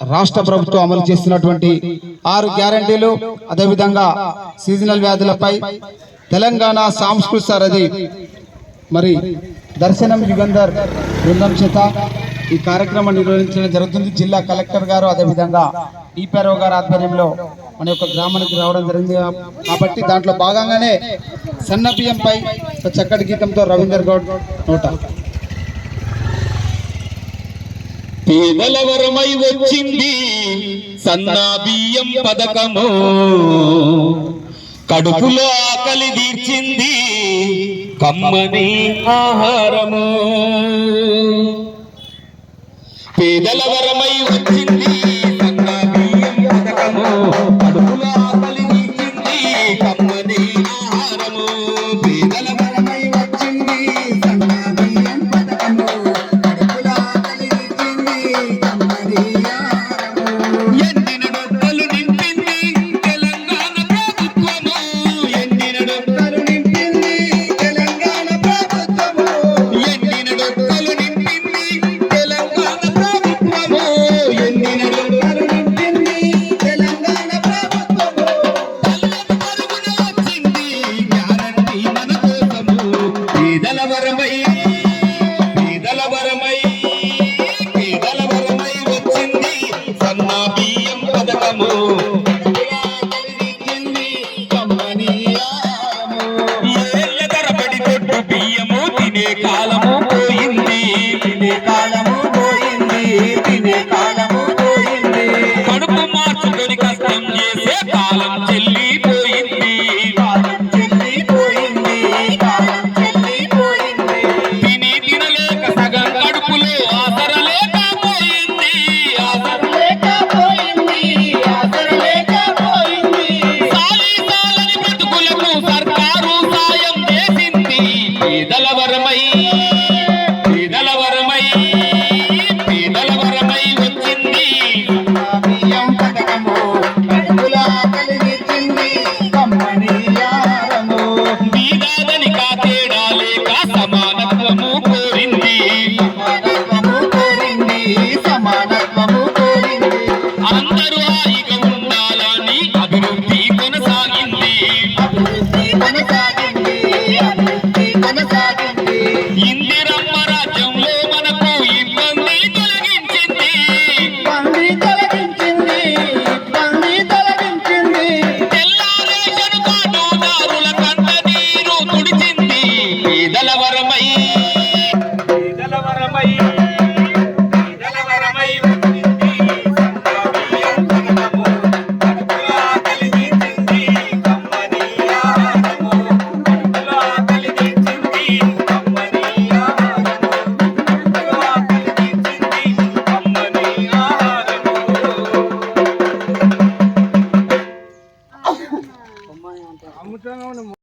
రాష్ట్ర ప్రభుత్వం అమలు చేస్తున్నటువంటి ఆరు గ్యారంటీలు అదేవిధంగా సీజనల్ వ్యాధులపై తెలంగాణ సాంస్కృతిక సారథి మరి దర్శనం యుగంధర్ బృందం చేత ఈ కార్యక్రమం నిర్వహించడం జరుగుతుంది. జిల్లా కలెక్టర్ గారు అదేవిధంగా ఈపీఆర్ఓ గారి ఆధ్వర్యంలో మన యొక్క గ్రామానికి రావడం జరిగింది. కాబట్టి దాంట్లో భాగంగానే సన్న బియ్యంపై చక్కటి గీతంతో రవీందర్ గౌడ్ నోట పేదలవరమై వచ్చింది సన్నా బియ్యం పథకము. కడుపులో ఆకలి తీర్చింది కమ్మని ఆహారము. పేదలవరమై వచ్చింది కాలము పోయింది వివేకాల தாவரமை